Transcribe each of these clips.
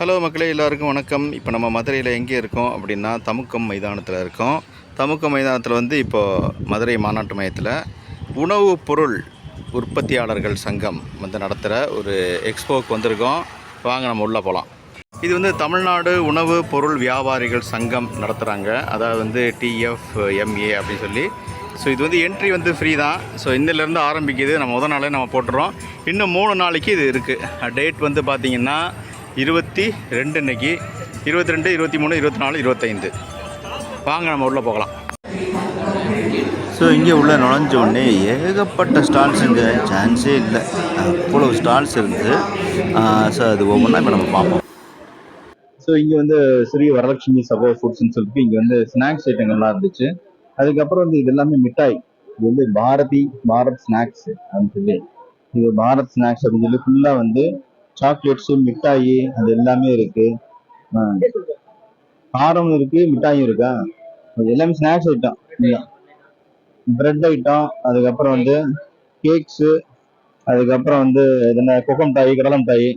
Hello மக்களே எல்லாருக்கும் வணக்கம். இப்போ நம்ம மதுரையில் எங்கே இருக்கோம் அப்படின்னா தமுக்கம் மைதானத்தில் இருக்கோம். தமுக்கம் மைதானத்தில் வந்து இப்போது மதுரை மாநாட்டு மையத்தில் உணவு பொருள் உற்பத்தியாளர்கள் சங்கம் வந்து நடத்துகிற ஒரு எக்ஸ்போக்கு வந்திருக்கோம். வாங்க நம்ம உள்ளே போகலாம் இது வந்து தமிழ்நாடு உணவு பொருள் வியாபாரிகள் சங்கம் நடத்துகிறாங்க அதாவது வந்து டிஎஃப்எம்ஏ அப்படின்னு சொல்லி. ஸோ இது வந்து என்ட்ரி வந்து ஃப்ரீ தான். ஸோ இன்னிலேருந்து ஆரம்பிக்குது. நம்ம முதல் நாளே நம்ம போட்டுறோம். இன்னும் மூணு நாளைக்கு இது இருக்குது டேட் வந்து பார்த்திங்கன்னா இருபத்தி ரெண்டு இன்னைக்கு இருபத்தி ரெண்டு இருபத்தி மூணு இருபத்தி நாலு இருபத்தைந்து வாங்க நம்ம உள்ளே போகலாம். ஸோ இங்கே உள்ள நுழைஞ்ச உடனே ஏகப்பட்ட ஸ்டால்ஸுங்க சான்ஸே இல்லை. அவ்வளோ ஸ்டால்ஸ் இருக்குது ஸோ அது ஒவ்வொன்றா இப்போ நம்ம பார்ப்போம். ஸோ இங்கே வந்து ஸ்ரீ வரலட்சுமி சபோ ஃபுட்ஸ்னு சொல்லிட்டு இங்கே வந்து ஸ்நாக்ஸ் ஐட்டங்கள்லாம் இருந்துச்சு. அதுக்கப்புறம் வந்து இது எல்லாமே மிட்டாய். இது வந்து பாரதி பாரத் ஸ்நாக்ஸ் அப்படின்னு சொல்லி. இது பாரத் ஸ்நாக்ஸ் அப்படின்னு சொல்லி ஃபுல்லாக வந்து சாக்லேட்ஸு மிட்டாயி அது எல்லாமே இருக்கு. காரம் இருக்கு மிட்டாயும் இருக்கா? எல்லாமே ஸ்நாக்ஸ் ஐட்டம் பிரெட் ஐட்டம் அதுக்கப்புறம் வந்து கேக்ஸு அதுக்கப்புறம் வந்து என்ன கொக்கோ மிட்டாய் கடலை மிட்டாய்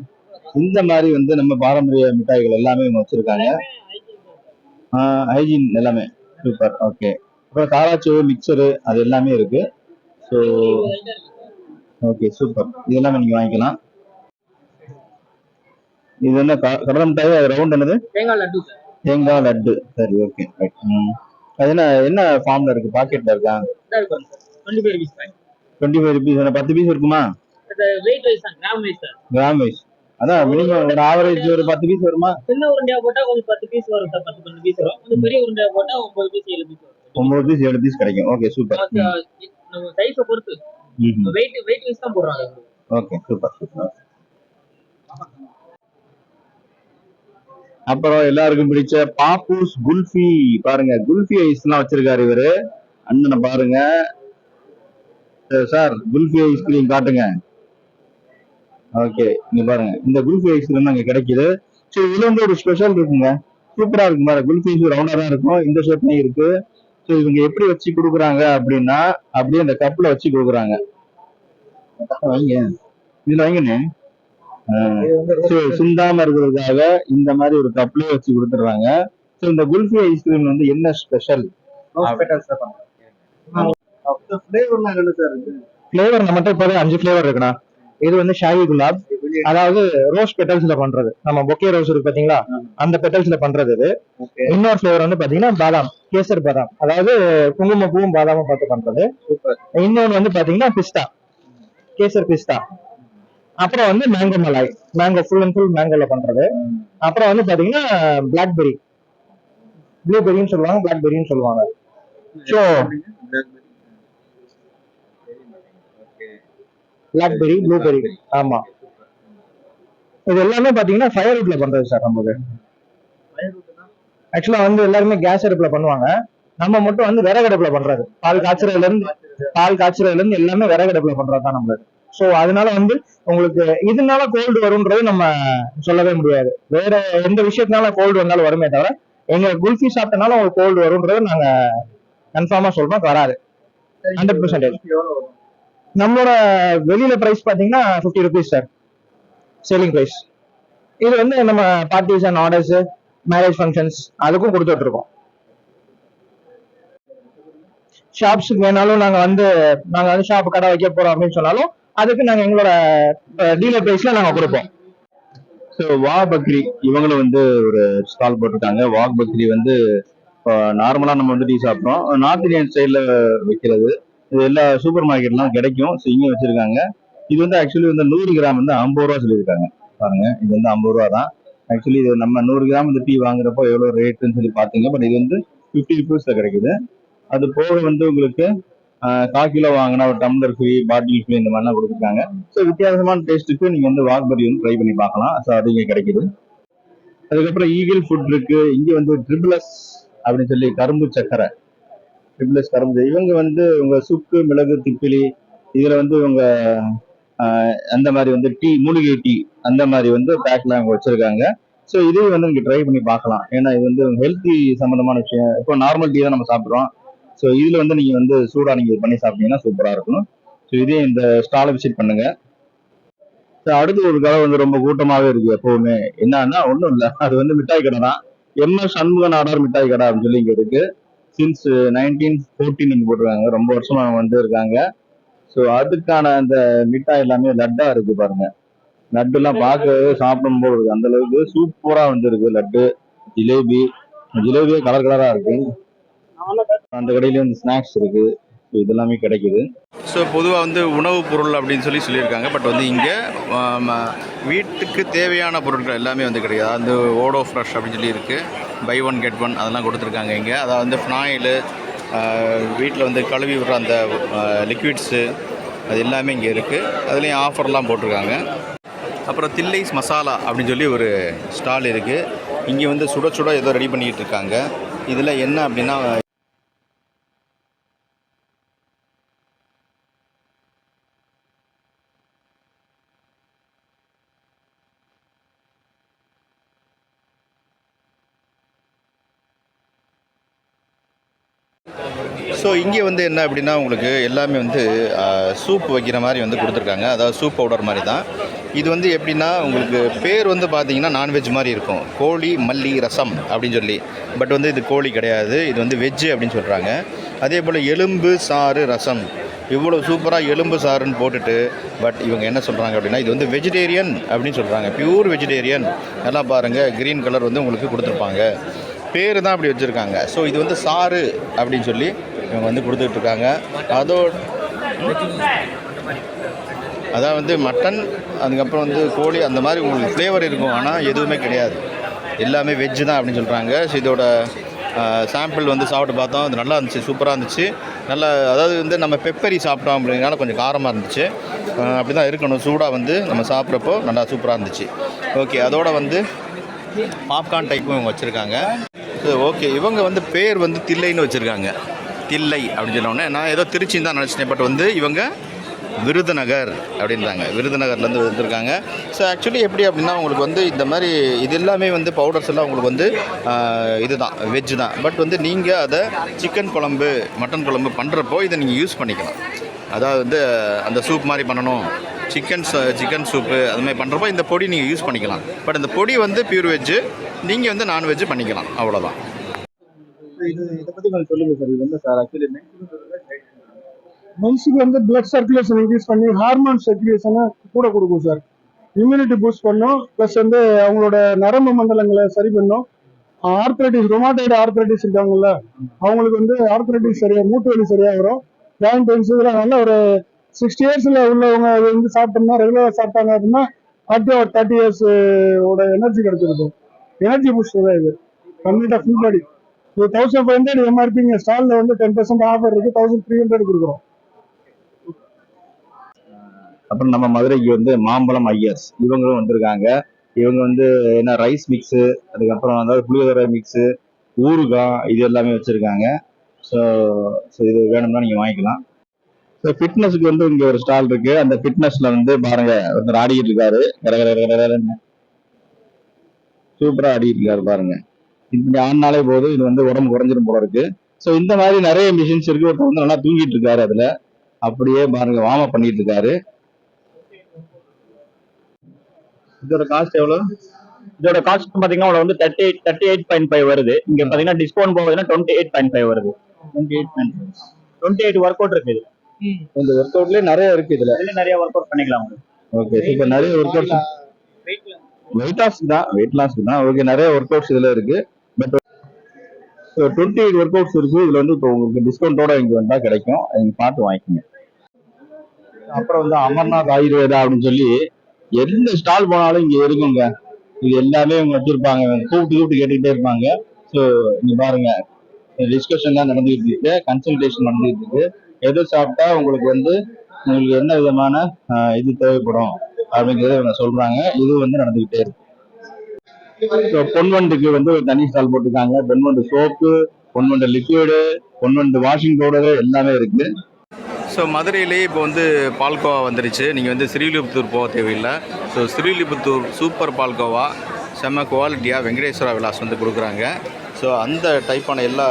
இந்த மாதிரி வந்து நம்ம பாரம்பரிய மிட்டாய்கள் எல்லாமே இவங்க வச்சிருக்காங்க. ஹைஜீன் எல்லாமே. சூப்பர் ஓகே அப்புறம் காராச்சேவு மிக்சரு அது எல்லாமே இருக்கு. ஸோ ஓகே சூப்பர் இதெல்லாமே நீங்கள் வாங்கிக்கலாம். இது என்ன கடலை மிட்டாய் அது ரவுண்ட் என்னது? தேங்காய் லட்டு தேங்காய் லட்டு. சரி ஓகே அது என்ன என்ன ஃபார்ம்ல இருக்கு? பாக்கெட்ல இருக்கா? டுவெண்ட்டி ஃபைவ் ருபீஸ் பத்து பீஸ் இருக்குமா? கிராம் வைஸ் அதான் மினிமம் ஒரு ஆவரேஜ் ஒரு பத்து பீஸ் வருமா? சின்ன உருண்டையா போட்டா கொஞ்சம் பத்து பீஸ் வரும் சார் பத்து பன்னெண்டு பீஸ் வரும். கொஞ்சம் பெரிய உருண்டையா போட்டா ஒன்பது பீஸ் ஏழு பீஸ் வரும் ஒன்பது பீஸ் ஏழு பீஸ் கிடைக்கும். ஓகே சூப்பர் நம்ம சைஸை பொறுத்து. வெயிட் வெயிட் வைஸ் தான் போடுறாங்க ஓகே சூப்பர் சூப்பர் அப்புறம் எல்லாருக்கும் பிடிச்ச பாப்பூஸ் குல்ஃபி. பாருங்க குல்ஃபி ஐஸ்லாம் வச்சிருக்காரு இவரு. அண்ணனை பாருங்க. சார் குல்ஃபி ஐஸ்கிரீம் காட்டுங்க. ஓகே இங்க பாருங்க. இந்த குல்ஃபி ஐஸ்கிரீம் அங்க கிடைக்குது. சரி இதுல வந்து ஒரு ஸ்பெஷல் இருக்குங்க. சூப்பரா இருக்கு பாருங்க. குல்ஃபி ஐஸ் ரவுண்டா தான் இருக்கும். இந்த ஷேப்லயும் இருக்கு. ஸோ இவங்க எப்படி வச்சு கொடுக்குறாங்க அப்படின்னா அப்படியே அந்த கப்ல வச்சு கொடுக்குறாங்க. வாங்க இதுல வாங்கினேன். சிந்தாம இருக்கிறதுக்காக இந்த மாதிரி ஒரு கப்லயே வச்சு கொடுத்துட்றாங்க. ஸோ இந்த குல்ஃபி ஐஸ்கிரீம் வந்து என்ன ஸ்பெஷல் ஃபிளேவர் நம்மகிட்ட இப்போதே அஞ்சு ஃபிளேவர் இருக்குண்ணா. இது வந்து ஷாஹி குலாப். அதாவது ரோஸ் பெட்டல்ஸ்ல பண்றது. நம்ம பொக்கே ரோஸ் இருக்கு பாத்தீங்களா? அந்த பெட்டல்ஸ்ல பண்றது இது. இன்னொரு ஃபிளேவர் வந்து பாத்தீங்கன்னா பாதாம். கேசர் பாதாம். அதாவது குங்குமப்பூவும் பாதாமும் பார்த்து பண்றது. இன்னொன்னு வந்து பாத்தீங்கன்னா பிஸ்தா. கேசர் பிஸ்தா. அப்புறம் வந்து mango malai mango full and full மேங்கோல பண்றது. அப்புறம் வந்து பாத்தீங்கன்னா பிளாக்பெரி ப்ளூபெரின்னு சொல்லுவாங்க பிளாக்பெரின்னு சொல்லுவாங்க. ஸோ பிளாக்பெரி ப்ளூபெரி ஆமா. இது எல்லாமே பாத்தீங்கன்னா ஃபயர் ரூட்ல பண்றது சார் நமக்கு ஆக்சுவலா வந்து எல்லாருமே கேஸ் அடுப்புல பண்ணுவாங்க. நம்ம மட்டும் வந்து விறகு அடுப்புல பண்றது. பால் காய்ச்சறதுல இருந்து பால் காய்ச்சறதுல இருந்து எல்லாமே விறகு அடுப்புல பண்றது தான் நம்மளுக்கு. சோ அதனால வந்து உங்களுக்கு இதனால கோல்டு வரும்ன்றது நம்ம சொல்லவே முடியாது. வேற எந்த விஷயத்தினால கோல்டு வந்தாலும் வருமே தவிர எங்க குல்ஃபி சாப்பிட்டனால உங்களுக்கு கோல்டு வரும்ன்றது நாங்க கன்ஃபார்மா சொல்றோம். வராது. ஹண்ட்ரட் பர்சன்டேஜ் நம்மளோட வெளியில பிரைஸ் பாத்தீங்கன்னா fifty rupees sir selling price இது வந்து நம்ம parties and orders marriage functions அதுக்கும் கொடுத்துட்டு இருக்கோம். ஷாப்ஸுக்கு வேணாலும் நாங்கள் வந்து நாங்கள் வந்து ஷாப் கடை வைக்க போறோம் அப்படின்னு சொன்னாலும் அதுக்கு நாங்க எங்களோட டீலர் பிரைஸ்ல நாங்க கொடுப்போம். ஸோ வா பக்ரி இவங்களும் வந்து ஒரு ஸ்டால் போட்டிருக்காங்க. வாக் பக்ரி வந்து இப்போ நார்மலாக நம்ம வந்து டீ சாப்பிட்றோம். நார்த் இந்தியன் ஸ்டைலில் வைக்கிறது. இது எல்லா சூப்பர் மார்க்கெட்லாம் கிடைக்கும். ஸோ இங்கே வச்சுருக்காங்க. இது வந்து ஆக்சுவலி வந்து நூறு கிராம் வந்து ஐம்பது ரூபா சொல்லியிருக்காங்க. பாருங்க இது வந்து ஐம்பது ரூபா தான். ஆக்சுவலி இது நம்ம நூறு கிராம் இந்த டீ வாங்குறப்போ எவ்வளோ ரேட்டுன்னு சொல்லி பார்த்தீங்க. பட் இது வந்து ஃபிஃப்டி ருபீஸில் கிடைக்குது. அது போக வந்து உங்களுக்கு கால் கிலோ வாங்கினா ஒரு டம்ளர் ஃப்ரீ பாட்டில் ஃப்ரீ இந்த மாதிரிலாம் கொடுத்துருக்காங்க. ஸோ வித்தியாசமான டேஸ்ட்டுக்கு நீங்கள் வந்து வாக்பரி வந்து ட்ரை பண்ணி பார்க்கலாம். ஸோ அது இங்கே கிடைக்குது. அதுக்கப்புறம் ஈகிள் ஃபுட் இருக்கு. இங்கே வந்து ட்ரிபிளஸ் அப்படின்னு சொல்லி கரும்பு சக்கரை. ட்ரிபிளஸ் கரும்பு இவங்க வந்து உங்கள் சுக்கு மிளகு திப்பிலி இதில் வந்து உங்கள் அந்த மாதிரி வந்து டீ மூலிகை டீ அந்த மாதிரி வந்து பேக்லாம் அவங்க வச்சுருக்காங்க. ஸோ இதே வந்து நீங்கள் ட்ரை பண்ணி பார்க்கலாம். ஏன்னா இது வந்து ஹெல்த்தி சம்மந்தமான விஷயம். இப்போ நார்மல் டீ தான் நம்ம சாப்பிட்றோம். ஸோ இதில் வந்து நீங்கள் வந்து சூடாக நீங்கள் பண்ணி சாப்பிட்டீங்கன்னா சூப்பராக இருக்கும். ஸோ இதே இந்த ஸ்டாலை விசிட் பண்ணுங்கள் ஸோ அடுத்து ஒரு கடை வந்து ரொம்ப கூட்டமாகவே இருக்குது எப்பவுமே. என்னன்னா ஒன்றும் இல்லை. அது வந்து மிட்டாய் கடை தான். எம்எஸ் சண்முக நாடார் மிட்டாய் கடை அப்படின்னு சொல்லி இங்கே இருக்குது சின்ஸ் நைன்டீன் ஃபோர்டீன் போட்டிருக்காங்க. ரொம்ப வருஷமாக அவங்க வந்து இருக்காங்க. ஸோ அதுக்கான அந்த மிட்டாய் எல்லாமே லட்டாக இருக்குது பாருங்கள் லட்டுலாம் எல்லாம் பார்க்கவே சாப்பிடும் போது இருக்குது அந்த அளவுக்கு வந்துருக்கு லட்டு. ஜிலேபி. ஜிலேபியே கலர் கலராக இருக்குது அந்த கடையிலயும் வந்து ஸ்நாக்ஸ் இருக்கு. இதெல்லாமே கிடைக்குது. ஸோ பொதுவாக வந்து உணவுப் பொருள் அப்படின்னு சொல்லி சொல்லியிருக்காங்க. பட் வந்து இங்கே வீட்டுக்கு தேவையான பொருட்கள் எல்லாமே வந்து கிடையாது அந்த ஓடோ ஃப்ரெஷ் அப்படின்னு சொல்லி இருக்குது பை ஒன் கெட் ஒன் அதெல்லாம் கொடுத்துருக்காங்க இங்கே. அதாவது வந்து ஃப்னாயிலு வீட்டில் வந்து கழுவி விடுற அந்த லிக்விட்ஸு அது எல்லாமே இங்கே இருக்குது அதுலேயும் ஆஃபர்லாம் போட்டிருக்காங்க. அப்புறம் தில்லைஸ் மசாலா அப்படின்னு சொல்லி ஒரு ஸ்டால் இருக்குது இங்கே வந்து சுட சுட ஏதோ ரெடி பண்ணிக்கிட்டு இருக்காங்க. இதில் என்ன அப்படின்னா இங்கே வந்து என்ன அப்படின்னா உங்களுக்கு எல்லாமே வந்து சூப் வைக்கிற மாதிரி வந்து கொடுத்துருக்காங்க. அதாவது சூப் பவுடர் மாதிரி தான். இது வந்து எப்படின்னா உங்களுக்கு பேர் வந்து பார்த்தீங்கன்னா நான்வெஜ் மாதிரி இருக்கும். கோழி மல்லி ரசம் அப்படின்னு சொல்லி. பட் வந்து இது கோழி கிடையாது. இது வந்து வெஜ்ஜு அப்படின்னு சொல்கிறாங்க அதே போல் எலும்பு சாறு ரசம். இவ்வளோ சூப்பராக எலும்பு சாருன்னு போட்டுட்டு பட் இவங்க என்ன சொல்கிறாங்க அப்படின்னா இது வந்து வெஜிடேரியன் அப்படின்னு சொல்கிறாங்க பியூர் வெஜிடேரியன். நல்லா பாருங்கள் க்ரீன் கலர் வந்து உங்களுக்கு கொடுத்துருப்பாங்க. பேர் தான் அப்படி வச்சுருக்காங்க. ஸோ இது வந்து சாறு அப்படின்னு சொல்லி இவங்க வந்து கொடுத்துட்ருக்காங்க. அதோட அதான் வந்து மட்டன் அதுக்கப்புறம் வந்து கோழி அந்த மாதிரி உங்களுக்கு ஃப்ளேவர் இருக்கும். ஆனால் எதுவுமே கிடையாது. எல்லாமே வெஜ்ஜு தான் அப்படின்னு சொல்கிறாங்க ஸோ இதோட சாம்பிள் வந்து சாப்பிட்டு பார்த்தோம். அது நல்லா இருந்துச்சு சூப்பராக இருந்துச்சு. நல்லா அதாவது வந்து நம்ம பெப்பரி சாப்பிட்டோம் அப்படிங்கிறனால கொஞ்சம் காரமாக இருந்துச்சு. அப்படி தான் இருக்கணும். சூடாக வந்து நம்ம சாப்பிட்றப்போ நல்லா சூப்பராக இருந்துச்சு. ஓகே அதோட வந்து பாப்கார்ன் டைப்பும் இவங்க வச்சுருக்காங்க. ஓகே இவங்க வந்து பேர் வந்து தில்லைன்னு வச்சுருக்காங்க. தில்லை அப்படின்னு சொன்னோடனே நான் ஏதோ திருச்சின்னு தான் நினச்சிட்டேன் பட் வந்து இவங்க விருதுநகர் அப்படின்றாங்க. விருதுநகர்லேருந்து வந்திருக்காங்க. ஸோ ஆக்சுவலி எப்படி அப்படின்னா உங்களுக்கு வந்து இந்த மாதிரி இது எல்லாமே வந்து பவுடர்ஸ் எல்லாம் உங்களுக்கு வந்து இதுதான் வெஜ் தான். பட் வந்து நீங்கள் அதை சிக்கன் குழம்பு மட்டன் குழம்பு பண்ணுறப்போ இதை நீங்கள் யூஸ் பண்ணிக்கலாம். அதாவது வந்து அந்த சூப் மாதிரி பண்ணணும். சிக்கன் சிக்கன் சூப்பு அது மாதிரி பண்ணுறப்போ இந்த பொடி நீங்கள் யூஸ் பண்ணிக்கலாம். பட் இந்த பொடி வந்து பியூர் வெஜ்ஜு நீங்கள் வந்து நான்வெஜ்ஜு பண்ணிக்கலாம். அவ்வளோதான் இது இதை பத்தி கொஞ்சம் சொல்லுங்க சார். இது வந்து சார்? ஆக்சுவலி மென்ஸுக்கு வந்து பிளட் சர்க்குலேஷன் இன்க்ரீஸ் பண்ணி ஹார்மோன் சர்க்குலேஷனை கூட கொடுக்கும் சார். இம்யூனிட்டி பூஸ்ட் பண்ணும். ப்ளஸ் வந்து அவங்களோட நரம்பு மண்டலங்களை சரி பண்ணும். ஆர்த்ரைட்டிஸ் ரொமாட்டைடு ஆர்த்ரைட்டிஸ் இருக்காங்கல்ல அவங்களுக்கு வந்து ஆர்த்ரைட்டிஸ் சரியா மூட்டு வலி சரியாக வரும். ஜாயின் பெயின்ஸ் இதெல்லாம் நல்ல ஒரு சிக்ஸ்டி இயர்ஸ்ல உள்ளவங்க அது வந்து சாப்பிட்டோம்னா ரெகுலராக சாப்பிட்டாங்க அப்படின்னா அடுத்த ஒரு தேர்ட்டி இயர்ஸ் ஓட எனர்ஜி கிடைச்சிருக்கும். எனர்ஜி பூஸ்ட் தான் இது. கம்ப்ளீட்டாக ஃபுல் பாடி இது தௌசண்ட் ஃபைவ் ஹண்ட்ரட் எம்ஆர்பிங்க ஸ்டாலில் வந்து டென் பர்சன்ட் ஆஃபர் இருக்கு. தௌசண்ட் த்ரீ ஹண்ட்ரட் கொடுக்குறோம். அப்புறம் நம்ம மதுரைக்கு வந்து மாம்பழம் ஐயர்ஸ். இவங்களும் வந்திருக்காங்க. இவங்க வந்து என்ன ரைஸ் மிக்ஸு அதுக்கப்புறம் அதாவது புளியோதரை மிக்ஸு ஊறுகாய் இது எல்லாமே வச்சுருக்காங்க. ஸோ ஸோ இது வேணும்னா நீங்கள் வாங்கிக்கலாம். ஸோ ஃபிட்னஸுக்கு வந்து இங்கே ஒரு ஸ்டால் இருக்கு. அந்த ஃபிட்னஸில் வந்து பாருங்க ஒருத்தர் ஆடிக்கிட்டு இருக்காரு. கரகர கர கர கரன்னு. இருக்காரு பாருங்கள் இப்படி ஆடினாலே போதும் இது வந்து உடம்பு குறைஞ்சிரும் போல இருக்கு. ஸோ இந்த மாதிரி நிறைய மிஷின்ஸ் இருக்கு. ஒருத்தர் வந்து நல்லா தூங்கிட்டு இருக்காரு அதுல. அப்படியே பாருங்க வார்ம் அப் பண்ணிட்டு இருக்காரு. இதோட காஸ்ட் எவ்வளவு? இதோட காஸ்ட் உங்களுக்கு வந்து thirty eight thirty eight point five வருது. இங்க பாத்தீங்கன்னா டிஸ்கவுண்ட் போகுதுன்னா டுவெண்ட்டி எயிட் பாயிண்ட் ஃபைவ் வருது. Twenty eight twenty eight workout இருக்குது இந்த ஒர்க் அவுட்லயே நிறைய இருக்கு இதுல. நிறைய ஒர்க் அவுட் பண்ணிக்கலாம் ஓகே இப்போ நிறைய ஒர்க் அவுட்ஸ் வெயிட் லாஸ் தான் வெயிட் லாஸ் தான். ஓகே நிறைய ஒர்க் அவுட்ஸ் இதுல இருக்கு. So twenty eight workouts இருக்கு. இதுல வந்து இப்போ உங்களுக்கு டிஸ்கவுண்டோட இங்க வந்தா கிடைக்கும். நீங்க பார்த்து வாங்கிக்கோங்க. அப்புறம் வந்து அமர்நாத் ஆயுர்வேதா அப்படின்னு சொல்லி எந்த ஸ்டால் போனாலும் இங்க இருக்குங்க. இது எல்லாமே இவங்க வச்சிருப்பாங்க. கூப்பிட்டு கூப்பிட்டு கேட்டுக்கிட்டே இருப்பாங்க. ஸோ இங்க பாருங்க. டிஸ்கஷன் தான் நடந்துகிட்டு இருக்கு. கன்சல்டேஷன் நடந்துகிட்டு இருக்கு. எது சாப்பிட்டா உங்களுக்கு வந்து உங்களுக்கு என்ன விதமான இது தேவைப்படும்? அப்படிங்கிறத இவங்க சொல்றாங்க. இது வந்து நடந்துகிட்டே இருக்கு. பொன்வண்டுக்கு வந்து ஒரு தனி ஸ்டால் போட்டிருக்காங்க. Ponvandu soap Ponvandu liquid Ponvandu washing powder எல்லாமே இருக்கு. ஸோ மதுரையிலேயே இப்போ வந்து பால்கோவா வந்துருச்சு. நீங்கள் வந்து ஸ்ரீலிபுத்தூர் போக தேவையில்லை. So Srivilliputhur super palkova. செம்ம குவாலிட்டியாக வெங்கடேஸ்வரா விலாஸ் வந்து கொடுக்குறாங்க. ஸோ அந்த டைப்பான எல்லா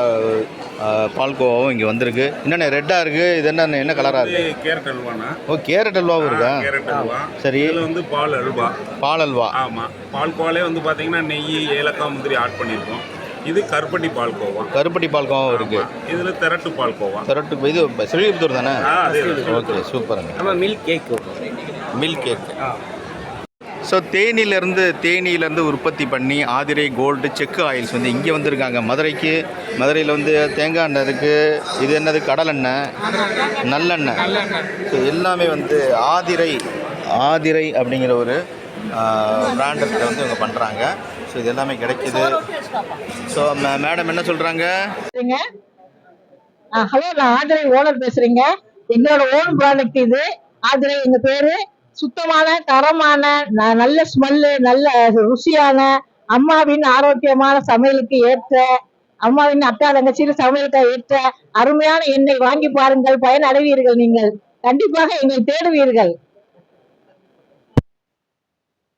பால்கோவாவும் இங்கே வந்திருக்கு. என்னென்ன ரெட்டாக இருக்குது இது என்ன என்ன கலராக இது இருக்குது கேரட் அல்வாண்ணா. ஓ கேரட் அல்வாவும் இருக்கா? கேரட் அல்வா. சரி. இதில் வந்து பால் அல்வா. பால் அல்வா. ஆமாம் பால்கோவாலே வந்து பார்த்தீங்கன்னா நெய் ஏலக்காய் முந்திரி ஆட் பண்ணியிருக்கோம் இது கருப்பட்டி பால்கோவா கருப்பட்டி பால்கோவாவும் இருக்குது இதில் திரட்டு பால்கோவா கரெக்டு இது ஸ்ரீவிபுத்தூர் தானே? ஓகே சூப்பருங்க. நம்ம milk cake milk cake so தேனியிலேருந்து தேனியிலேருந்து உற்பத்தி பண்ணி ஆதிரை கோல்டு செக்கு ஆயில்ஸ் வந்து இங்கே வந்திருக்காங்க. மதுரைக்கு மதுரையில் வந்து தேங்காய் எண்ணெய் இருக்குது இது என்னது? கடல் எண்ணெய். நல்லெண்ணெய். ஸோ எல்லாமே வந்து ஆதிரை ஆதிரை அப்படிங்கிற ஒரு பிராண்டத்தில் வந்து இவங்க பண்ணுறாங்க ஸோ இது எல்லாமே கிடைக்கிது. ஸோ மேடம் என்ன சொல்கிறாங்க ஹலோ நான் ஆதிரை ஓனர் பேசுகிறீங்க எங்களோட ஓன் ப்ராடக்ட் இது. ஆதிரை எங்கள் பேர்? சுத்தமான தரமான நல்ல ஸ்மெல்லு நல்ல ருசியான அம்மாவின் ஆரோக்கியமான சமையலுக்கு ஏற்ற அம்மாவின் அக்கா தங்கச்சியின் சமையலுக்கு ஏற்ற அருமையான எண்ணெய் வாங்கி பாருங்கள். பயன் அடைவீர்கள் நீங்கள். கண்டிப்பாக எங்களை தேடுவீர்கள்.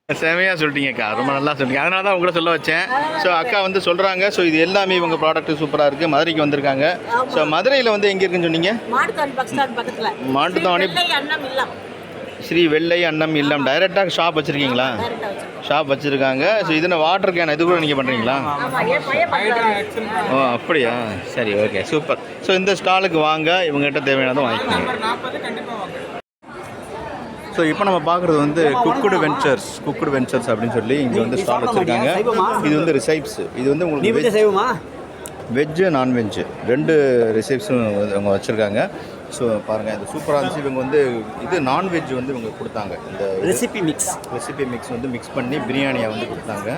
செமையாக சொல்லிட்டீங்கக்கா ரொம்ப நல்லா சொல்லிட்டீங்க. அதனால தான் உங்களை சொல்ல வச்சேன். ஸோ அக்கா வந்து சொல்கிறாங்க ஸோ இது எல்லாமே இவங்க ப்ராடக்ட் சூப்பராக இருக்குது மதுரைக்கு வந்திருக்காங்க. ஸோ மதுரையில் வந்து எங்கே இருக்குன்னு சொன்னீங்க? மாட்டுத்தாவணி ஸ்ரீ வெள்ளை அன்னம் இல்லம். டைரெக்டாக ஷாப் வச்சுருக்கீங்களா? ஷாப் வச்சுருக்காங்க. ஸோ இது வாட்டர் கேன் இது கூட நீங்கள் பண்ணுறீங்களா ஓ அப்படியா? சரி ஓகே சூப்பர் ஸோ இந்த ஸ்டாலுக்கு வாங்க. இவங்ககிட்ட தேவையானதை வாங்கிக்கோங்க. ஸோ இப்போ நம்ம பார்க்குறது வந்து குக்குடு வெஞ்சர்ஸ் குக்குடு வெஞ்சர்ஸ் அப்படின்னு சொல்லி இங்கே வந்து ஸ்டால் வச்சுருக்காங்க. இது வந்து ரிசைப்ஸ் இது வந்து உங்களுக்கு செய்வோமா வெஜ்ஜு நான்வெஜ்ஜு ரெண்டு ரிசைப்ஸும் அவங்க வச்சுருக்காங்க. ஸோ பாருங்கள் இது சூப்பராக இருந்துச்சு. இவங்க வந்து இது நான்வெஜ் வந்து இவங்க கொடுத்தாங்க. இந்த ரெசிபி மிக்ஸ் ரெசிபி மிக்ஸ் வந்து மிக்ஸ் பண்ணி பிரியாணியை வந்து கொடுத்தாங்க.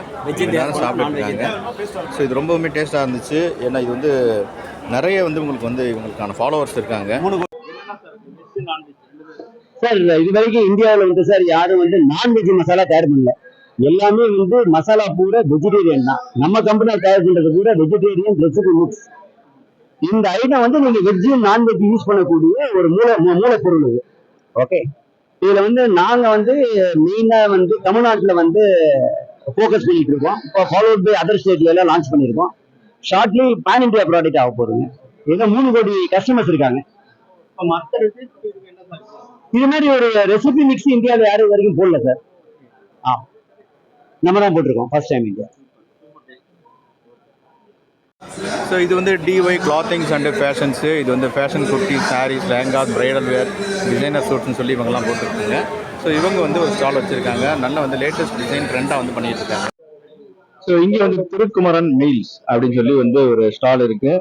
எல்லாரும் சாப்பிட்டுருக்காங்க ஸோ இது ரொம்பவுமே டேஸ்ட்டாக இருந்துச்சு. ஏன்னா இது வந்து நிறைய வந்து உங்களுக்கு வந்து இவங்களுக்கான ஃபாலோவர்ஸ் இருக்காங்க. சார் இது வரைக்கும் இந்தியாவில் வந்து சார் யாரும் வந்து நான்வெஜ் மசாலா தயார் பண்ணல. எல்லாமே வந்து மசாலா பூரா வெஜிடேரியன் தான். நம்ம கம்பெனியில் தயார் பண்றது பூரா வெஜிடேரியன் ரெசிபி மிக்ஸ் இந்த ஐட்டம் வந்து நீங்க வெஜ் நான்வெஜ் யூஸ் பண்ணக்கூடிய ஒரு மூல மூலப்பொருள் இது. ஓகே இதுல வந்து நாங்க வந்து மெயினா வந்து தமிழ்நாட்டுல வந்து ஃபோக்கஸ் பண்ணிட்டு இருக்கோம். இப்போ ஃபாலோட் பை அதர் ஸ்டேட்ல எல்லாம் லான்ச் பண்ணியிருக்கோம் ஷார்ட்லி பேன் இந்தியா ப்ராடக்ட் ஆக போறீங்க இதுல மூணு கோடி கஸ்டமர்ஸ் இருக்காங்க. இது மாதிரி ஒரு ரெசிபி மிக்ஸ் இந்தியாவில் யாரும் வரைக்கும் போடல சார். ஆ. நம்ம தான் போட்டிருக்கோம் ஃபர்ஸ்ட் டைம் இந்தியா ஸோ இது வந்து டிஒய் கிளாத்திங்ஸ் அண்ட் ஃபேஷன்ஸு இது வந்து fashion kurti saris lehengas bridal wear designer சூட்ஸ்னு சொல்லி இவங்கெல்லாம் போட்டுருக்காங்க. ஸோ இவங்க வந்து ஒரு ஸ்டால் வச்சுருக்காங்க. நல்ல வந்து லேட்டஸ்ட் டிசைன் ட்ரெண்டாக வந்து பண்ணிட்டு இருக்காங்க ஸோ இங்கே வந்து திருக்குமரன் மீல்ஸ் அப்படின்னு சொல்லி வந்து ஒரு ஸ்டால் இருக்கு.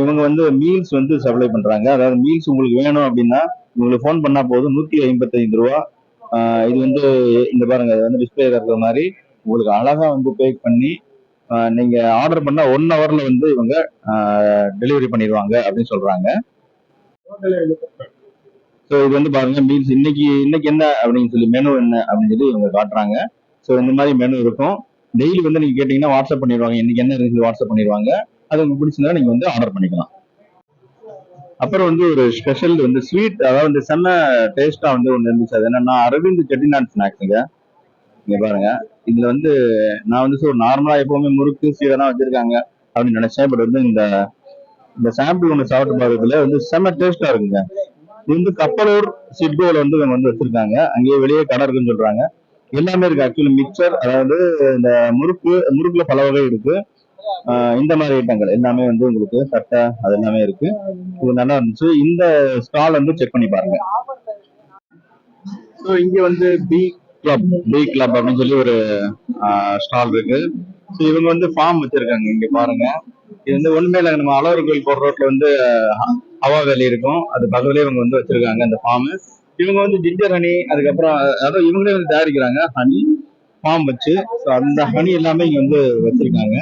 இவங்க வந்து மீல்ஸ் வந்து சப்ளை பண்றாங்க. அதாவது மீல்ஸ் உங்களுக்கு வேணும் அப்படின்னா உங்களுக்கு ஃபோன் பண்ணா போதும். நூத்தி ஐம்பத்தைந்து ரூபா. ஆஹ் இது வந்து இந்த பாருங்க இது வந்து டிஸ்பிளே இருக்கிற மாதிரி. உங்களுக்கு அழகா வந்து பேக் பண்ணி நீங்கள் நீங்க ஆர்டர் பண்ணால் ஒன் ஹவர்ல வந்து இவங்க டெலிவரி பண்ணிடுவாங்க அப்படின்னு சொல்றாங்க. ஸோ இது வந்து பாருங்க மீல்ஸ் இன்னைக்கு இன்னைக்கு என்ன அப்படின்னு சொல்லி மெனு என்ன அப்படின்னு சொல்லி இவங்க காட்டுறாங்க. ஸோ இந்த மாதிரி மெனு இருக்கும். டெய்லி வந்து நீங்க கேட்டீங்கன்னா வாட்ஸ்அப் பண்ணிடுவாங்க. இன்னைக்கு என்ன இருக்கு வாட்ஸ்அப் பண்ணிடுவாங்க. அது உங்களுக்கு பிடிச்சிருந்தா நீங்க வந்து ஆர்டர் பண்ணிக்கலாம். அப்புறம் வந்து ஒரு ஸ்பெஷல் வந்து ஸ்வீட் அதாவது வந்து செம்ம டேஸ்டா வந்து ஒன்று இருந்துச்சு. அது என்னன்னா அரவிந்த் செட்டிநாட் ஸ்நாக்ஸுங்க இங்க பாருங்க. இதுல வந்து நான் வந்து ஒரு நார்மலா எப்பவுமே முறுக்கு சீடெல்லாம் வச்சிருக்காங்க அப்படின்னு நினைச்சேன். பட் வந்து இந்த இந்த சாம்பிள் ஒன்று சாப்பிட்டு பார்க்கறதுல வந்து செம்ம டேஸ்டா இருக்குங்க. இது வந்து கப்பலூர் சிட்கோல வந்து இவங்க வந்து வச்சிருக்காங்க. அங்கேயே வெளியே கடை இருக்குன்னு சொல்றாங்க. எல்லாமே இருக்கு ஆக்சுவலி மிக்சர் அதாவது இந்த முறுக்கு முறுக்குல பல வகை இருக்கு. ஆஹ் இந்த மாதிரி ஐட்டங்கள் எல்லாமே வந்து உங்களுக்கு சட்டை அது எல்லாமே இருக்கு. இது நல்லா இருந்துச்சு. இந்த ஸ்டால் வந்து செக் பண்ணி பாருங்க. ஸோ இங்க வந்து பி கிளப் பி கிளப் அப்படின்னு சொல்லி ஒரு ஸ்டால் இருக்கு. ஸோ இவங்க வந்து ஃபார்ம் வச்சிருக்காங்க. இங்க பாருங்க. இது வந்து ஒண்ணுமே இல்லை. நம்ம அலவர் கோயில் போற ரோட்ல வந்து ஹவா வேலி இருக்கும். அது பக்கத்துலயே இவங்க வந்து வச்சிருக்காங்க அந்த ஃபார்ம் இவங்க வந்து ஜிஞ்சர் ஹனி அதுக்கப்புறம் அதாவது இவங்களே வந்து தயாரிக்கிறாங்க ஹனி ஃபார்ம் வச்சு. ஸோ அந்த ஹனி எல்லாமே இங்க வந்து வச்சிருக்காங்க.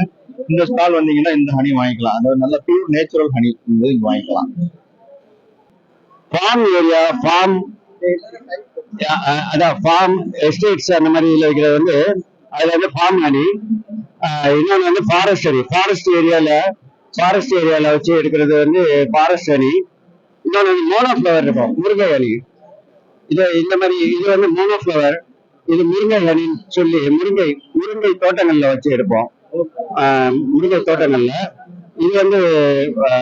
இந்த ஸ்டால் வந்தீங்கன்னா இந்த ஹனி வாங்கிக்கலாம். அதாவது நல்ல பியூர் நேச்சுரல் ஹனி வந்து இங்க வாங்கிக்கலாம். ஃபார்ம் ஏரியா ஃபார்ம் அதான் ஃபார்ம் எஸ்டேட்ஸ் அந்த மாதிரி இருக்கிறது வைக்கிறது வந்து அதுல வந்து ஃபார்ம் ஹனி இன்னொன்று வந்து ஃபாரஸ்ட் அணி ஃபாரஸ்ட் ஏரியாவில் ஃபாரஸ்ட் ஏரியால வச்சு எடுக்கிறது வந்து ஃபாரஸ்ட் அணி இன்னொன்று வந்து மோனோ ஃப்ளவர் இருக்கும் முருங்கை அணி இது இந்த மாதிரி இது வந்து மோனோ ஃப்ளவர் இது முருங்கை அணின்னு சொல்லி முருங்கை முருங்கை தோட்டங்கள்ல வச்சு எடுப்போம். ஆஹ் முருங்கை தோட்டங்கள்ல. இது வந்து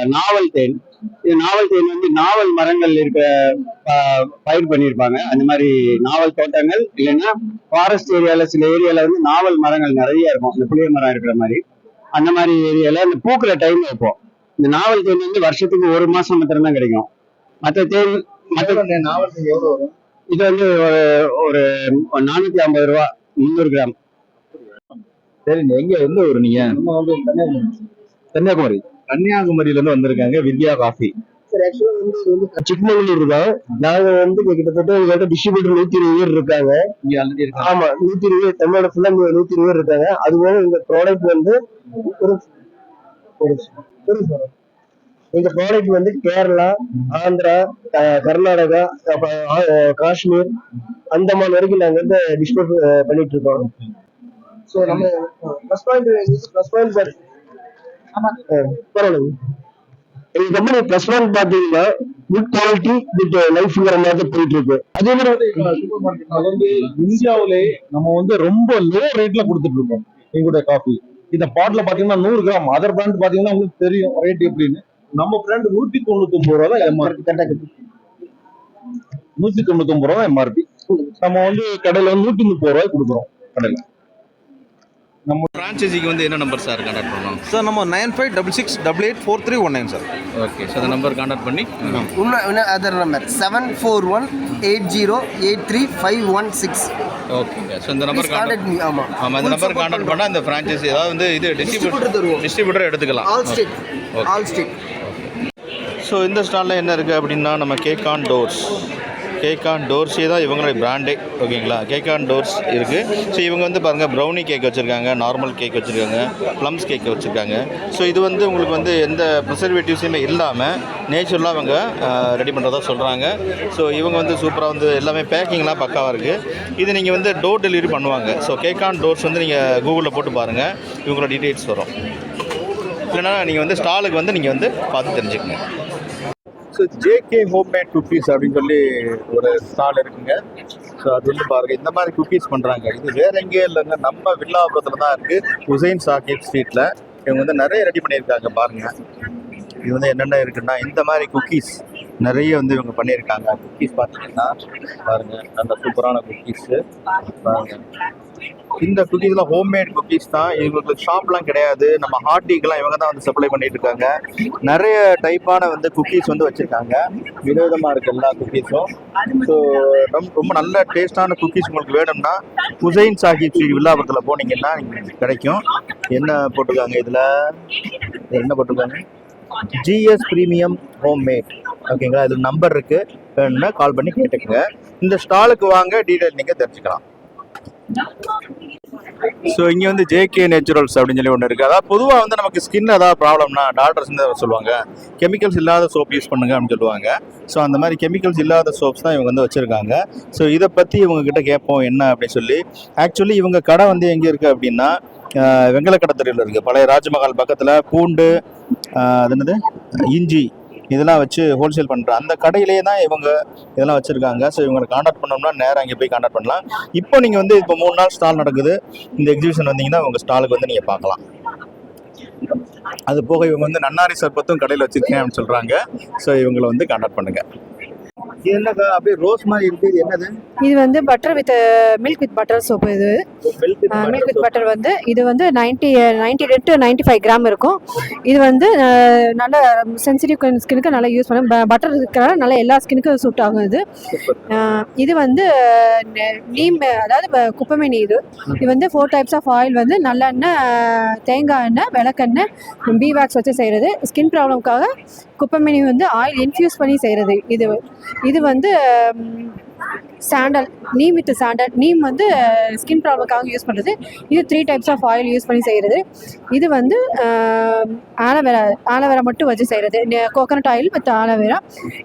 நாவல் தேன். இது நாவல் தேன் வந்து நாவல் மரங்கள் இருக்க பயிர் பண்ணியிருப்பாங்க. அந்த மாதிரி நாவல் தோட்டங்கள் இல்லைன்னா ஃபாரஸ்ட் ஏரியால சில ஏரியால வந்து நாவல் மரங்கள் நிறைய இருக்கும். இந்த புளிய மரம் இருக்கிற மாதிரி. அந்த மாதிரி ஏரியால இந்த பூக்கிற டைம் வைப்போம். இந்த நாவல் தேன் வந்து வருஷத்துக்கு ஒரு மாசம் மாத்திரம் தான் கிடைக்கும். மற்ற தேன் மற்ற நாவல் எவ்வளவு வரும்? இது வந்து ஒரு ஒரு நானூத்தி ஐம்பது ரூபா முந்நூறு கிராம். சரிங்க எங்க எந்த ஊர் நீங்க? நம்ம வந்து கன்னியாகுமரி. கன்னியாகுமரி. கன்னியாகுமரியில இருந்து வந்திருக்காங்க வித்யா காஃபி சிக்மங்களூர் தான். நாங்க வந்து கிட்டத்தட்ட எங்கள்கிட்ட டிஸ்ட்ரிபியூட்டர் நூத்தி இருபது பேர் இருக்காங்க. இங்க ஆல்ரெடி இருக்காங்க. ஆமா நூத்தி இருபது பேர் தமிழ்நாடு ஃபுல்லா நூத்தி இருபது பேர் இருக்காங்க. அது போக இந்த ப்ராடக்ட் வந்து. இந்த ப்ராடக்ட் வந்து கேரளா ஆந்திரா கர்நாடகா காஷ்மீர் அந்தமான் வரைக்கும் நாங்க வந்து டிஸ்ட்ரிபியூட் பண்ணிட்டு இருக்கோம். ஸோ நம்ம plus point plus point sir பரவாயில்ல. எங்க கம்பெனி ப்ளஸ் பாயிண்ட் பாத்தீங்கன்னா குட் குவாலிட்டி வித் லைஃப்ங்கிற மாதிரி போயிட்டு இருக்கு அதே மாதிரி வந்து இந்தியாவிலே நம்ம வந்து ரொம்ப லோ ரேட்ல கொடுத்துட்டு இருக்கோம் எங்களுடைய காஃபி இந்த பாட்டில் பாத்தீங்கன்னா நூறு கிராம். அதர் பிராண்ட் பாத்தீங்கன்னா உங்களுக்கு தெரியும் ரேட் எப்படின்னு. நம்ம பிராண்ட் நூத்தி தொண்ணூத்தி ஒன்பது ரூபா தான் எம்ஆர்பி நூத்தி தொண்ணூத்தி ஒன்பது ரூபா எம்ஆர்பி நம்ம வந்து கடையில வந்து நூத்தி முப்பது ரூபாய் கொடுக்குறோம் கடையில. ஃப்ரான்ச்சைசிக்கு வந்து என்ன நம்பர் சார் கான்டாக்ட் பண்ணணும் சார் நம்ம nine five double six double eight four three one nine sir okay so அந்த நம்பர் கான்டாக்ட் பண்ணி இன்னும் other number seven four one eight zero eight three five one six ஓகேங்க so இந்த number contact me ஆமாம் ஆமாம் இந்த number contact பண்ணால் இந்த ஃப்ரான்ச்சைசி ஏதாவது வந்து இது டிஸ்ட்ரிபியூட்டர் தருவோம். டிஸ்ட்ரிபியூட்டர் எடுத்துக்கலாம். All state. All state so இந்த ஸ்டாலில் என்ன இருக்குது அப்படின்னா நம்ம cake on doors cake on டோர்ஸே தான் இவங்களுடைய பிராண்டே ஓகேங்களா? கேக் ஆன் டோர்ஸ் இருக்குது ஸோ இவங்க வந்து பாருங்கள் ப்ரௌனி கேக் வச்சுருக்காங்க நார்மல் கேக் வச்சுருக்காங்க ப்ளம்ஸ் கேக் வச்சுருக்காங்க. ஸோ இது வந்து உங்களுக்கு வந்து எந்த ப்ரிசர்வேட்டிவ்ஸுமே இல்லாமல் நேச்சுரலாக அவங்க ரெடி பண்ணுறதா சொல்கிறாங்க ஸோ இவங்க வந்து சூப்பராக வந்து எல்லாமே பேக்கிங்லாம் பக்காவாக இருக்குது இது நீங்கள் வந்து டோர் டெலிவரி பண்ணுவாங்க. ஸோ கேக் ஆன் டோர்ஸ் வந்து நீங்கள் கூகுளில் போட்டு பாருங்கள் இவங்களோட டீட்டெயில்ஸ் வரும். இல்லைன்னா நீங்கள் வந்து ஸ்டாலுக்கு வந்து நீங்கள் வந்து பார்த்து தெரிஞ்சுக்கங்க. ஸோ ஜேகே ஹோம்மேட் குக்கீஸ் அப்படின்னு சொல்லி ஒரு ஸ்டால் இருக்குங்க. ஸோ அது வந்து பாருங்க இந்த மாதிரி குக்கீஸ் பண்ணுறாங்க இது வேற எங்கேயும் இல்லைங்க. நம்ம வில்லாபுரத்தில் தான் இருக்குது ஹுசைன் சாஹிப் ஸ்ட்ரீட்டில் இவங்க வந்து நிறைய ரெடி பண்ணியிருக்காங்க பாருங்க. இது வந்து என்னென்ன இருக்குன்னா இந்த மாதிரி குக்கீஸ் நிறைய வந்து இவங்க பண்ணியிருக்காங்க. குக்கீஸ் பார்த்தீங்கன்னா பாருங்க அந்த சூப்பரான குக்கீஸு பாருங்க. இந்த குக்கீஸ்லாம் ஹோம்மேட் குக்கீஸ் தான். இவங்களுக்கு ஷாப்லாம் கிடையாது. நம்ம ஹார்டிக்கெலாம் இவங்க தான் வந்து சப்ளை பண்ணிட்டு இருக்காங்க. நிறைய டைப்பான வந்து குக்கீஸ் வந்து வச்சுருக்காங்க. விதவிதமாக இருக்கு எல்லா குக்கீஸும் ஸோ ரொம்ப ரொம்ப நல்ல டேஸ்டான குக்கீஸ் உங்களுக்கு வேணும்னா ஹுசைன் சாஹிப் ஸ்ரீ வில்லாபுரத்தில் போனீங்கன்னா கிடைக்கும். என்ன போட்டிருக்காங்க இதில்? என்ன போட்டிருக்காங்க? ஜிஎஸ் ப்ரீமியம் ஹோம் மேட் ஓகேங்களா இது நம்பர் இருக்குது வேணும்னா கால் பண்ணி கேட்டுக்கோங்க. இந்த ஸ்டாலுக்கு வாங்க டீட்டெயில் நீங்கள் தெரிஞ்சுக்கலாம். ஸோ இங்கே வந்து ஜேகே நேச்சுரல்ஸ் அப்படின்னு சொல்லி ஒன்று இருக்குது அதாவது பொதுவாக வந்து நமக்கு ஸ்கின் ஏதாவது ப்ராப்ளம்னா டாக்டர்ஸ் தான் சொல்லுவாங்க. கெமிக்கல்ஸ் இல்லாத சோப் யூஸ் பண்ணுங்க அப்படின்னு சொல்லுவாங்க. ஸோ அந்த மாதிரி கெமிக்கல்ஸ் இல்லாத சோப்ஸ் தான் இவங்க வந்து வச்சுருக்காங்க. ஸோ இதை பற்றி இவங்கக்கிட்ட கேட்போம் என்ன அப்படின்னு சொல்லி. ஆக்சுவலி இவங்க கடை வந்து எங்கே இருக்குது அப்படின்னா வெங்கலக்கடை தெருவில் இருக்குது பழைய ராஜமஹால் பக்கத்தில் பூண்டு அது என்னது? இஞ்சி. இதெல்லாம் வச்சு ஹோல்சேல் பண்ணுற அந்த கடையிலேயே தான் இவங்க இதெல்லாம் வச்சுருக்காங்க. ஸோ இவங்களை காண்டாக்ட் பண்ணோம்னா நேராக அங்கே போய் காண்டாக்ட் பண்ணலாம். இப்போ நீங்கள் வந்து இப்போ மூணு நாள் ஸ்டால் நடக்குது. இந்த எக்ஸிபிஷன் வந்தீங்கன்னா உங்கள் ஸ்டாலுக்கு வந்து நீங்கள் பார்க்கலாம். அது போக இவங்க வந்து நன்னாரி சர்பத்தும் கடையில் வச்சுருக்கேன் அப்படின்னு சொல்கிறாங்க ஸோ இவங்களை வந்து காண்டாக்ட் பண்ணுங்கள் இது என்னக்கா? அப்படியே ரோஸ் மாதிரி இருக்குது என்னது? இது வந்து butter with milk with butter soap இது. மில்க் வித் பட்டர் வந்து இது வந்து ninety ninety to ninety five gram இருக்கும். இது வந்து நல்ல சென்சிட்டிவ் ஸ்கினுக்கு நல்லா யூஸ் பண்ண பட்டர் இருக்கிறனால நல்லா எல்லா ஸ்கினுக்கும் சூட் ஆகும் இது. இது வந்து நீம் அதாவது குப்பைமேனி இது. இது வந்து ஃபோர் டைப்ஸ் ஆஃப் ஆயில் வந்து நல்லெண்ணெய் தேங்காய் எண்ணெய் விளக்கெண்ணெய் பீ வேக்ஸ் வச்சு செய்கிறது ஸ்கின் ப்ராப்ளம்க்காக குப்பைமேனி வந்து ஆயில் இன்ஃப்யூஸ் பண்ணி செய்கிறது இது இது வந்து sandal neem with sandal neem வந்து ஸ்கின் ப்ராப்ளம்காக யூஸ் பண்ணுறது இது three types of oil use பண்ணி செய்கிறது இது வந்து ஆலோவேரா ஆலோவேரா மட்டும் வச்சு செய்கிறது கோகனட் ஆயில் வித் ஆலோவேரா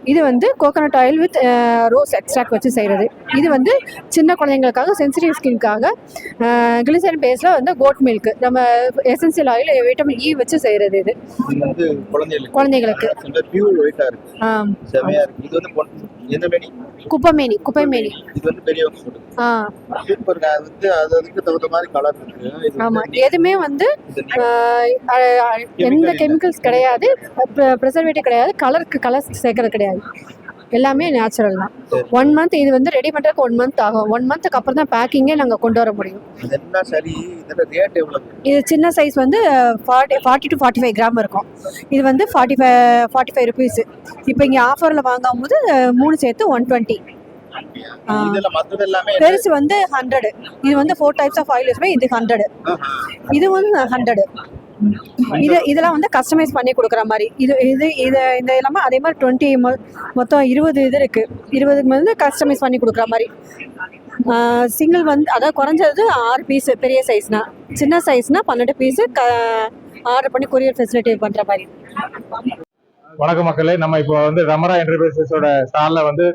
இது வந்து coconut oil with rose extract வச்சு செய்கிறது இது வந்து சின்ன குழந்தைங்களுக்காக சென்சிட்டிவ் ஸ்கின்காக கிளிசரின் பேஸில் வந்து கோட் மில்க் நம்ம எசென்சியல் ஆயில் விட்டமின் இ வச்சு செய்கிறது இது. குழந்தைங்களுக்கு குப்பைமேனி குப்பைமேனி. இது வந்து பெரிய ஆ. சூப்பர் அது வந்து அது அதுக்கு தகுந்த மாதிரி கலர் இருக்கு. ஆமா. எதுவுமே வந்து எந்த கெமிக்கல்ஸ் கிடையாது. ப்ரிசர்வேட்டிவ் கிடையாது. கலருக்கு கலர் சேர்க்கறது கிடையாது. எல்லாமே நேச்சுரல் தான். ஒன் மந்த் இது வந்து ரெடி பண்ணுறதுக்கு ஒன் மந்த் ஆகும். ஒன் மந்த்துக்கு அப்புறம் தான் பேக்கிங்கே நாங்கள் கொண்டு வர முடியும். இது சின்ன சைஸ் வந்து forty forty to forty five gram இருக்கும். இது வந்து forty five forty five rupees இப்போ இங்கே ஆஃபரில் வாங்கும் போது மூணு சேர்த்து ஒன் டுவெண்ட்டி பெருசு வந்து ஹண்ட்ரட் இது வந்து ஃபோர் டைப்ஸ் ஆஃப் ஆயில் இது ஹண்ட்ரட் இது வந்து ஹண்ட்ரட் இது இதெல்லாம் வந்து கஸ்டமைஸ் பண்ணி கொடுக்குற மாதிரி. இது இது இது இந்த இல்லாமல் அதே மாதிரி டுவெண்ட்டி மொத்தம் இருபது இது இருக்குது இருபதுக்கு வந்து கஸ்டமைஸ் பண்ணி கொடுக்குற மாதிரி. சிங்கிள் வந்து அதாவது குறைஞ்சது ஆறு பீஸ் பெரிய சைஸ்னால் சின்ன சைஸ்னால் பன்னெண்டு பீஸு க ஆர்டர் பண்ணி கொரியர் ஃபெசிலிட்டி பண்ணுற மாதிரி. வணக்கம் மக்களே. நம்ம இப்போ வந்து ரமரா என்டர்பிரைசஸோட ஸ்டாலில் வந்து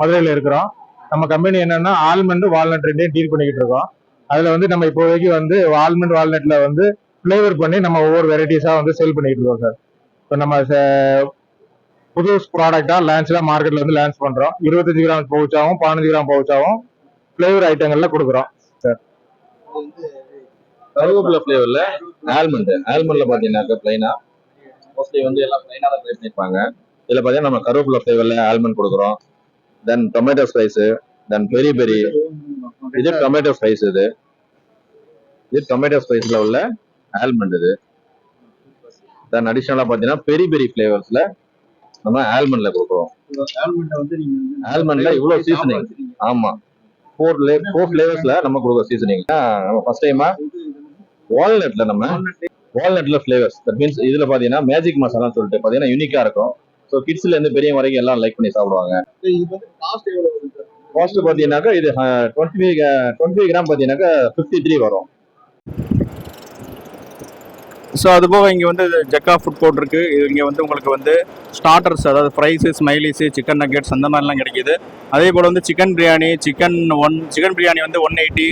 மதுரையில் இருக்கிறோம். நம்ம கம்பெனி என்னென்னா ஆல்மண்ட் வால்நட் ரெண்டையும் டீல் பண்ணிக்கிட்டு இருக்கோம். அதில் வந்து நம்ம இப்போதைக்கு வந்து ஆல்மண்ட் வால்நட்டில் வந்து ஃப்ளேவர் பண்ணி நம்ம ஒவ்வொரு வெரைட்டிஸாக வந்து சேல் பண்ணிட்டு இருக்கோம் சார் இப்போ நம்ம ச- புது ப்ராடக்டாக லான்ச்லாம் மார்க்கெட்ல வந்து லான்ச் பண்றோம். இருபத்தஞ்சு கிராம் பவுச்சாவும் பதினஞ்சு கிராம் பவுச்சாகவும் ஃப்ளேவர் ஐட்டங்கள்ல கொடுக்குறோம் சார் கருவேப்பிலை ஃப்ளேவர்ல ஆல்மண்ட் ஆல்மண்ட்ல பாத்தீங்கன்னாக்கா பிளைனா மோஸ்ட்லி வந்து எல்லாம் பிளைனா தான் ட்ரை பண்ணியிருப்பாங்க இதுல பார்த்தீங்கன்னா நம்ம கருவேப்பிலை ஃப்ளேவர்ல ஆல்மண்ட் கொடுக்குறோம். தென் டொமேட்டோ ஸ்பைஸு தென் பெரி பெரி இது டொமேட்டோ ஸ்பைஸ் இது. இது டொமேட்டோ ஸ்பைஸில் உள்ள ஆல்மண்ட் இது. தென் அடிஷனலா பாத்தீங்கன்னா பெரி பெரி ஃப்ளேவர்ஸ்ல நம்ம ஆல்மண்ட்ல கொடுக்குறோம். ஆல்மண்ட்ல இவ்வளவு சீசனிங் ஆமா. ஃபோர் ஃபோர் ஃப்ளேவர்ஸ்ல நம்ம கொடுக்குற சீசனிங் நம்ம ஃபர்ஸ்ட் டைமா வால்நட்ல நம்ம வால்நட்ல ஃப்ளேவர்ஸ் தட் மீன்ஸ் இதுல பாத்தீங்கன்னா மேஜிக் மசாலான்னு சொல்லிட்டு பாத்தீங்கன்னா யூனிக்கா இருக்கும். ஸோ கிட்ஸ்ல இருந்து பெரிய வரைக்கும் எல்லாம் லைக் பண்ணி சாப்பிடுவாங்க. காஸ்ட் பாத்தீங்கன்னாக்கா இது டுவெண்ட்டி டுவெண்ட்டி கிராம் பாத்தீங்கன்னாக்கா ஃபிஃப்டி த்ரீ வரும். ஸோ அது போக இங்கே வந்து ஜக்கா ஃபுட் கோர்ட் இருக்குது இது இங்கே வந்து உங்களுக்கு வந்து ஸ்டார்டர்ஸ் அதாவது ஃப்ரைஸு ஸ்மைலிஸு சிக்கன் நக்கெட்ஸ் அந்த மாதிரிலாம் கிடைக்கிது. அதே போல் வந்து chicken biryani chicken one chicken biryani வந்து one eighty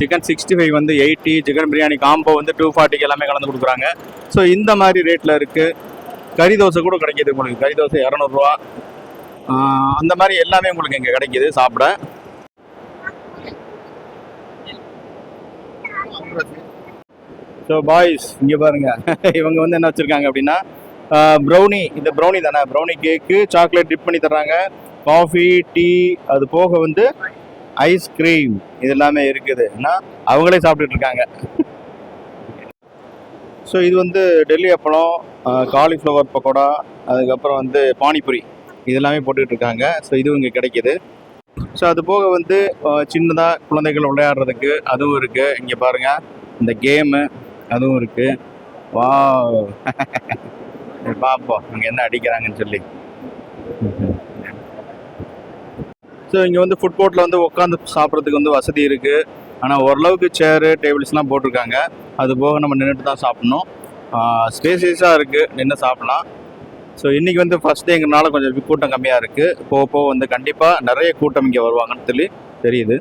chicken sixty five வந்து எயிட்டி சிக்கன் பிரியாணி காம்போ வந்து டூ ஃபார்ட்டிக்கு எல்லாமே கலந்து கொடுக்குறாங்க. ஸோ இந்த மாதிரி ரேட்டில் இருக்குது கறி தோசை கூட கிடைக்கிது உங்களுக்கு. கறி தோசை இரநூறுவா. அந்த மாதிரி எல்லாமே உங்களுக்கு இங்கே கிடைக்கிது சாப்பிட. ஸோ பாய்ஸ் இங்கே பாருங்க. இவங்க வந்து என்ன வச்சுருக்காங்க அப்படின்னா ப்ரௌனி இந்த ப்ரௌனி தானே? ப்ரௌனி கேக்கு சாக்லேட் டிப் பண்ணி தர்றாங்க. காஃபி டீ அது போக வந்து ஐஸ்கிரீம் இது எல்லாமே இருக்குது. ஏன்னா அவங்களே சாப்பிட்டுட்டு இருக்காங்க. ஸோ இது வந்து டெல்லி அப்பளம் காலிஃப்ளவர் பக்கோடா அதுக்கப்புறம் வந்து பானிபூரி. இது எல்லாமே போட்டுக்கிட்டு இருக்காங்க. ஸோ இதுவும் இங்கே கிடைக்கிது. ஸோ அது போக வந்து சின்னதாக குழந்தைகள் விளையாடுறதுக்கு அதுவும் இருக்குது இங்கே பாருங்கள் இந்த கேமு அதுவும் இருக்கு. வா பார்ப்போம் அங்கே என்ன அடிக்கிறாங்கன்னு சொல்லி. ஸோ இங்கே வந்து ஃபுட் கோர்ட்டில் வந்து உட்காந்து சாப்பிட்றதுக்கு வந்து வசதி இருக்குது ஆனால் ஓரளவுக்கு சேரு டேபிள்ஸ்லாம் போட்டிருக்காங்க. அது போக நம்ம நின்றுட்டு தான் சாப்பிட்ணும். ஸ்பேசியஸாக இருக்குது நின்று சாப்பிட்லாம். ஸோ இன்றைக்கி வந்து ஃபஸ்ட் டேங்கிறனால கொஞ்சம் கூட்டம் கம்மியாக இருக்குது போக போக வந்து கண்டிப்பாக நிறைய கூட்டம் இங்கே வருவாங்கன்னு சொல்லி தெரியுது.